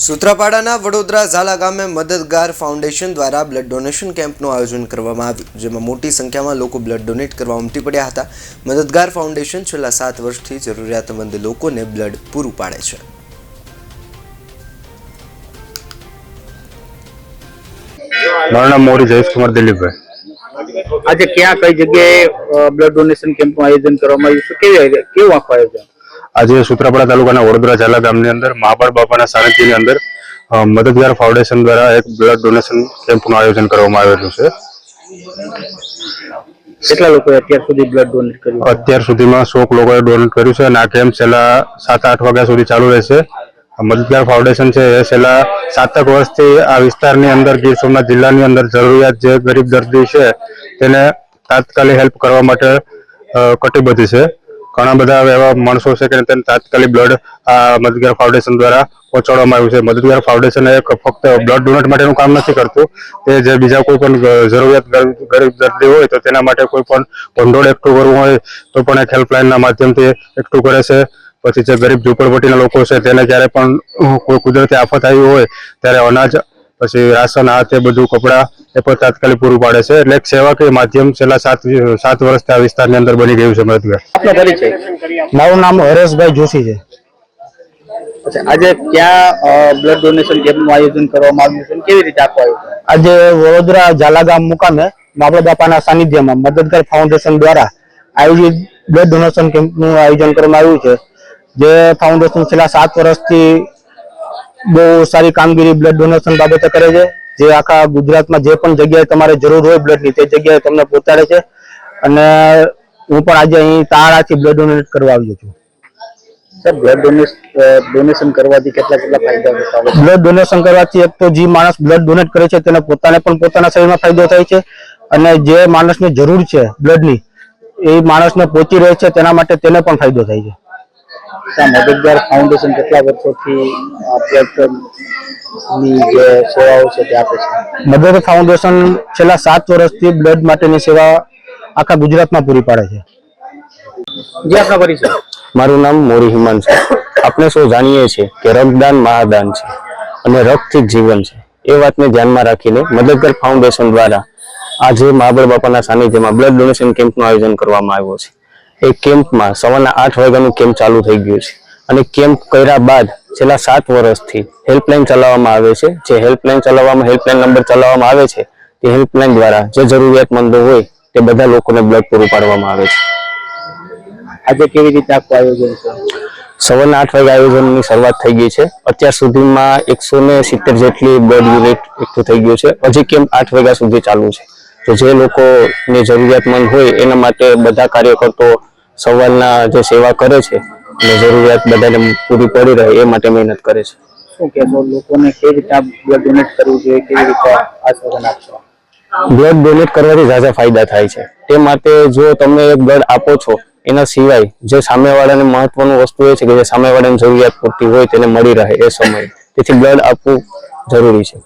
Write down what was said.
સૂત્રાપાડાના વડોદરા ઝાલા ગામે મદદગાર ફાઉન્ડેશન દ્વારા બ્લડ ડોનેશન કેમ્પનું આયોજન કરવામાં આવ્યું જેમાં મોટી સંખ્યામાં લોકો બ્લડ ડોનેટ કરવા ઉમટી પડ્યા હતા. મદદગાર ફાઉન્ડેશન છેલ્લા સાત વર્ષથી જરૂરિયાતમંદ લોકોને બ્લડ પૂરું પાડે છે. મારું નામ મોરી જયેશકુમાર દિલીપભાઈ. આજે ક્યાં કઈ જગ્યાએ બ્લડ ડોનેશન કેમ્પનું આયોજન કરવામાં આવ્યું છે? કેવી કેવું આખું આયોજન? આજે સુત્રાપાડા તાલુકાના વડોદરા ઝાલા ગામની અંદર મહાબળ બાપાના સાનિધ્યની અંદર મદદગાર ફાઉન્ડેશન દ્વારા એક બ્લડ ડોનેશન કેમ્પનું આયોજન કરવામાં આવેલું છે. કેટલા લોકોએ અત્યાર સુધી બ્લડ ડોનેટ કર્યું? અત્યાર સુધીમાં સો લોકોએ ડોનેટ કર્યું છે અને આ કેમ્પ છેલ્લા સાત આઠ વાગ્યા સુધી ચાલુ રહેશે. મદદગાર ફાઉન્ડેશન છે એ છેલ્લા સાતક વર્ષથી આ વિસ્તારની અંદર ગીર સોમનાથ જિલ્લાની અંદર જરૂરિયાત જે ગરીબ દર્દી છે તેને તાત્કાલિક હેલ્પ કરવા માટે કટિબદ્ધ છે. ઘણા બધા એવા માણસો છે કે તેને તાત્કાલિક બ્લડ આ મદદગાર ફાઉન્ડેશન દ્વારા પહોંચાડવામાં આવ્યું છે. મદદગાર ફાઉન્ડેશન એક ફક્ત બ્લડ ડોનેટ માટેનું કામ નથી કરતું. તે જે બીજા કોઈ પણ જરૂરિયાત ગરીબ દર્દી હોય તો તેના માટે કોઈ પણ ભંડોળ એકઠું કરવું હોય તો પણ એક હેલ્પલાઇનના માધ્યમથી એકઠું કરે છે. પછી જે ગરીબ ઝુંપડપટ્ટીના લોકો છે તેને જ્યારે પણ કોઈ કુદરતી આફત આવી હોય ત્યારે અનાજ પછી રાશન આ તે બધું કપડાં એ પણ તાત્કાલિક પૂરું પાડે છે. એટલે એક સેવાકીય માધ્યમ છેલ્લા સાત સાત વર્ષથી આ વિસ્તારની અંદર બની ગયું છે મદદગાર મારું નામ હરેશભાઈ જોશી છે. આજે ક્યાં બ્લડ ડોનેશન કેમ્પનું આયોજન કરવામાં આવ્યું છે કેવી રીતે આખું આયોજન? આજે વડોદરા ઝાલા ગામ મુકામે બાબા બાપાના સાનિધ્યમાં મદદગાર ફાઉન્ડેશન દ્વારા આયોજિત બ્લડ ડોનેશન કેમ્પનું આયોજન કરવામાં આવ્યું છે. જે ફાઉન્ડેશન છેલ્લા સાત વર્ષથી બહુ સારી કામગીરી બ્લડ ડોનેશન બાબતે કરે છે. જે આખા ગુજરાતમાં જે પણ જગ્યાએ તમારે જરૂર હોય બ્લડની તે જગ્યાએ તમને પહોંચાડે છે. અને હું પણ આજે અહીં તારાથી બ્લડ ડોનેટ કરવા આવ્યો છું. સર બ્લડ ડોનેશન કરવાથી કેટલા કેટલા ફાયદા? બ્લડ ડોનેશન કરવાથી એક તો જે માણસ બ્લડ ડોનેટ કરે છે તેને પોતાને પણ પોતાના શરીરમાં ફાયદો થાય છે. અને જે માણસને જરૂર છે બ્લડની એ માણસને પહોંચી રહે છે તેના માટે તેને પણ ફાયદો થાય છે. આ મદદગાર ફાઉન્ડેશન કેટલા વર્ષોથી આ બ્લડની જે સેવાઓ છે તે આપે છે? મદદ ફાઉન્ડેશન છેલ્લા સાત વર્ષથી બ્લડ માટેની સેવા આખા ગુજરાતમાં પૂરી પાડે છે. જે આપનો પરિચય. મારું નામ મોરી હિમાંશુ આપણે સૌ જાણીએ છીએ કે રક્તદાન મહાદાન છે અને રક્તથી જ જીવન છે. એ વાતને ધ્યાનમાં રાખીને મદદગાર ફાઉન્ડેશન દ્વારા આજે મહાબળ બાપાના સાનિધ્યમાં બ્લડ ડોનેશન કેમ્પનું આયોજન કરવામાં આવ્યું છે. એ કેમ્પમાં સવારના આઠ વાગ્યાનું કેમ્પ ચાલુ થઈ ગયું છે. અને કેમ્પ કર્યા બાદ છેલ્લા સાત વર્ષથી હેલ્પલાઇન ચલાવવામાં આવે છે. જે હેલ્પલાઇન ચલાવવામાં હેલ્પલાઇન નંબર ચલાવવામાં આવે છે તે હેલ્પલાઇન દ્વારા જે જરૂરિયાતમંદો હોય તે બધા લોકોને બ્લડ પૂરું પાડવામાં આવે છે. આજે કેવી રીતે આખું આયોજન છે? સવારના આઠ વાગે આયોજનની શરૂઆત થઈ ગઈ છે. અત્યાર સુધીમાં એકસો ને સિત્તેર જેટલી બ્લડ યુનિટ એકઠું થઈ ગયું છે. હજી કેમ્પ આઠ વાગ્યા સુધી ચાલુ છે. તો જે લોકોને જરૂરિયાતમંદ હોય એના માટે બધા કાર્યકર્તો સવારના જે સેવા કરે છે અને જરૂરિયાત બધાને પૂરી પડી રહે એ માટે મહેનત કરે છે. શું કહેશો? લોકોને કેવી રીતે બ્લડ ડોનેટ કરવું જોઈએ? કેવી રીતે આશ્વાસન આપશો? બ્લડ ડોનેટ કરવાથી ઝાઝા ફાયદા થાય છે. તે માટે જો તમે એક બ્લડ આપો છો એના સિવાય જે સામેવાળાને મહત્વનું વસ્તુ એ છે કે જે સામેવાળાની જરૂરિયાત પૂરતી હોય તેને મળી રહે એ સમયે. તેથી બ્લડ આપવું જરૂરી છે.